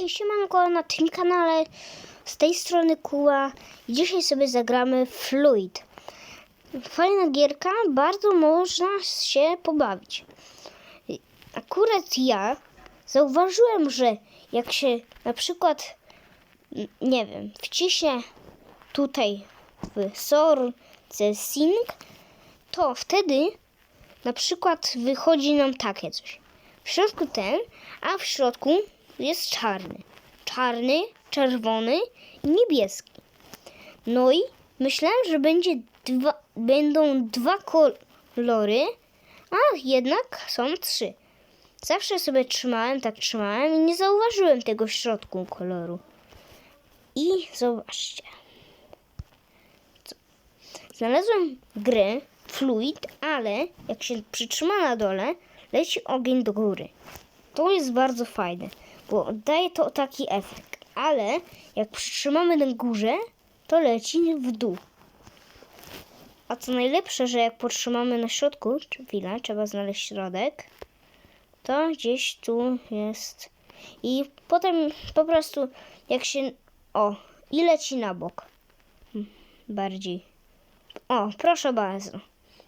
Hej, siemanko, na tym kanale z tej strony Kuła i dzisiaj sobie zagramy Fluid. Fajna gierka, bardzo można się pobawić. Akurat ja zauważyłem, że jak się na przykład, nie wiem, wciśnie tutaj w sync, to wtedy na przykład wychodzi nam takie coś. W środku ten, a w środku jest czarny. Czarny, czerwony i niebieski. No i myślałem, że będzie dwa, będą dwa kolory, a jednak są trzy. Zawsze sobie trzymałem, tak trzymałem i nie zauważyłem tego w środku koloru. I zobaczcie. Co? Znalazłem grę Fluid, ale jak się przytrzyma na dole, leci ogień do góry. To jest bardzo fajne, bo daje to taki efekt, ale jak przytrzymamy na górze, to leci w dół. A co najlepsze, że jak podtrzymamy na środku, czy chwilę, trzeba znaleźć środek, to gdzieś tu jest. I potem po prostu jak się. O, i leci na bok. Hmm, Bardziej. O, proszę bardzo.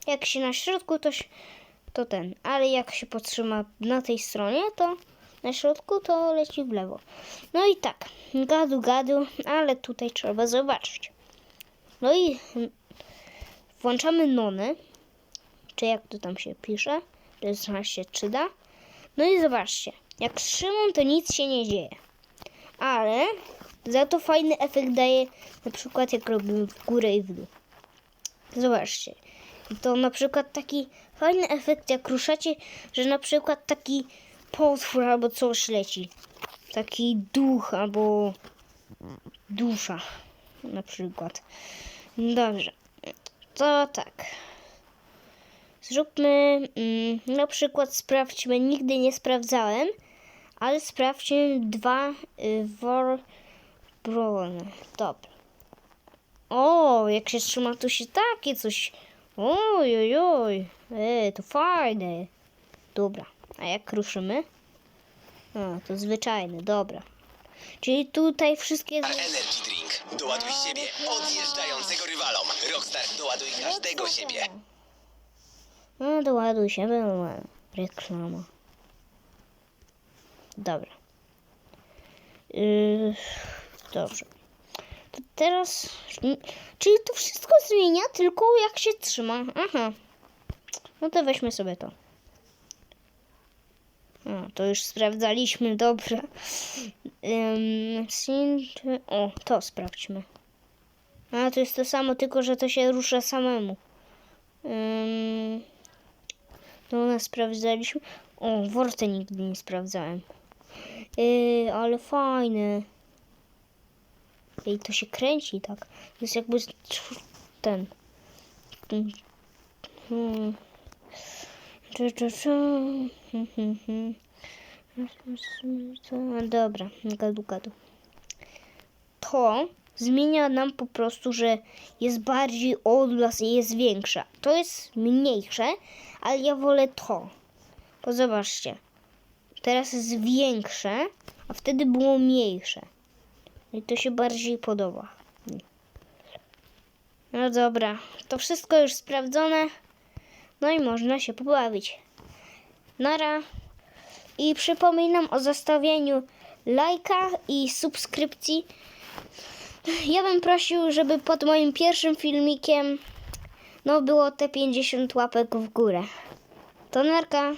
Jak się na środku, to, to ten. Ale jak się podtrzyma na tej stronie, to na środku to leci w lewo. No i tak, gadu, gadu, ale tutaj trzeba zobaczyć. No i włączamy nony, czy jak to tam się pisze, to jest się czyda. No i zobaczcie, jak trzymam, to nic się nie dzieje. Ale za to fajny efekt daje na przykład jak robimy w górę i w dół. Zobaczcie. To na przykład taki fajny efekt, jak ruszacie, że na przykład taki potwór albo coś leci. Taki duch albo dusza na przykład. Dobrze. To tak. Zróbmy mm, na przykład sprawdźmy, nigdy nie sprawdzałem, ale sprawdźmy dwa y, wor brony. Dobra. O, jak się trzyma, to się takie coś. Oj, oj, oj. E, to fajne. Dobra. A jak ruszymy? A, to zwyczajne, dobra. Czyli tutaj wszystkie. Energy Drink. Doładuj siebie odjeżdżającego rywalom. Rockstar doładuj każdego siebie. No, doładuj się, była reklama. Dobra. Yy, dobrze. To teraz. Czyli to wszystko zmienia, tylko jak się trzyma. Aha. No to weźmy sobie to. A, to już sprawdzaliśmy. Ym, synth- o, to sprawdźmy. A, to jest to samo, tylko że to się rusza samemu. Ym, to u nas sprawdzaliśmy. O, Worte nigdy nie sprawdzałem. Yy, ale fajne. I to się kręci tak. Jest jakby ten- hmm. Czu, czu, czu. Hmm, hmm, hmm. No Dobra, gadu, gadu. To zmienia nam po prostu, że jest bardziej odblask i jest większa. To jest mniejsze, ale ja wolę to. Bo zobaczcie. Teraz jest większe, a wtedy było mniejsze. I to się bardziej podoba. No dobra, to wszystko już sprawdzone. No i można się pobawić. Nara. I przypominam o zostawieniu lajka i subskrypcji. Ja bym prosił, żeby pod moim pierwszym filmikiem no było te 50 łapek w górę. To narka.